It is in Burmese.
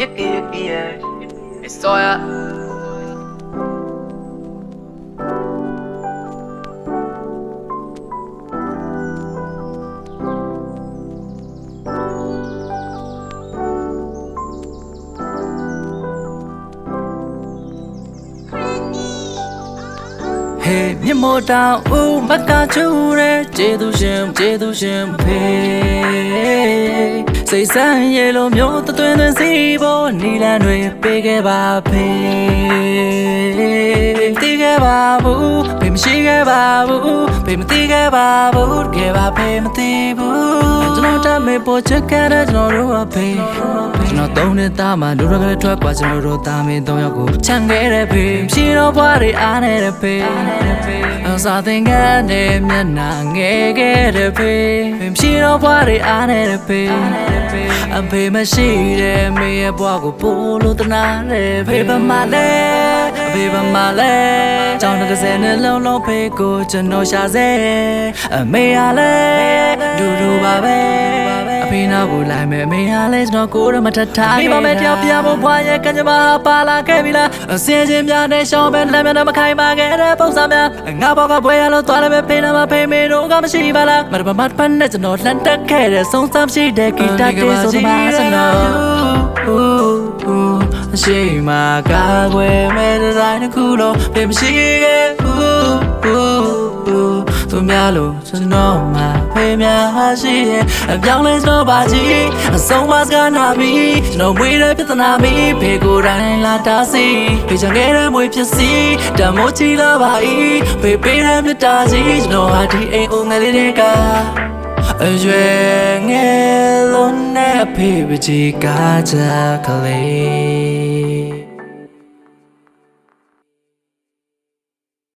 Yippie, yippie, yippie. Ist euer ဟေးမြတ်မောတောင်ဦးမကချူရဲကျေသူရှင်ကျေသူရှင်ဖေးစိတ်ဆန်းရေလိုမျိုးသွင်းသွင်းစီဖို့နီလန်တွေပေးခဲ့ပါဖေးတီးခဲ့ပါဘူးဖေးမရှိခဲ့ပါဘူးဖေးမတီးခဲ့ပါဘူးတကယ်ပါဖေးမတီးဘူးကျွန်တော်တတ်မေပေါ်ချက်ခဲ့တဲ့ကျွန်တော်တို့အဖေးကျွန် တော်သုံးနှစ်သားမှလူတော်ကလေးထွက်กว่าကျွန်တော်တို့သားမင်းသုံးယောက်ကိုချန်ခဲ့တဲ့ဖေးမရှိတော့ဘွားတွေအားနေတဲ့ဖေးအစားသင်ကန်းနဲ့မျက်နှာငယ်ခဲ့တဲ့ဖေးမရှိတော့ဘွားတွေအားနေတဲ့ဖေးအဖေမရှိတဲ့မေရဲ့ဘွားကိုပို့လို့တနာတဲ့ဖေးပါမလဲအဖေပါမလဲကြောင်တစ်စဲနဲ့လုံးလုံးဖေးကိုကျွန်တော်ရှာစေအမေရလဲဒူဒူပါပဲအ ဖေနာကိုလိုက်မယ်အမေရလဲကျွန်တော်ကိုယ်ရမထထားမိပါမယ်တယောက်ပြဖို့ဘွားရဲ့ကံကြမ္မာပါလာခဲ့ပြီလားအစင်းချင်းများနဲ့ရှောင်းပဲလက်မျက်နှာမခိုင်ပါခဲ့တဲ့ပုံစံများငါဘောကဘွဲရလို့သွားလည်းပဲဖေးနာမဖေးမေတို့ကမရှိပါလားမရမမတ်ပန်းနဲ့ကျွန်တော်လှန်တက်ခဲ့တဲ့ဆုံးစမ်းရှိတဲ့ဂီတတေးဆိုသမားစနော်အရှိမကာကွယ်မဲ့ဒီဇိုင်းတစ်ခုလုံးပြင်မရှိခဲ့ဘူး သူများလို့ကျွန်တော်မှဖေးများရှိရဲ့အပြောင်းလဲကျွန်တော်ပါကြည့်အဆုံးမစကားနာပြီးကျွန်တော်မွေးတဲ့ပြဿနာမီဖေကိုယ်တိုင်လာတာစီဖေချင်ခဲ့တဲ့မွေဖြစ်စီတမိုးချီလာပါ၏ဖေပေးတဲ့မြတ်တာစီကျွန်တော်ဟာဒီအိမ်ဦးငယ်လေးတွေကရွယ်ငယ်လုံးနဲ့ဖေပကြီးကားကြကလေး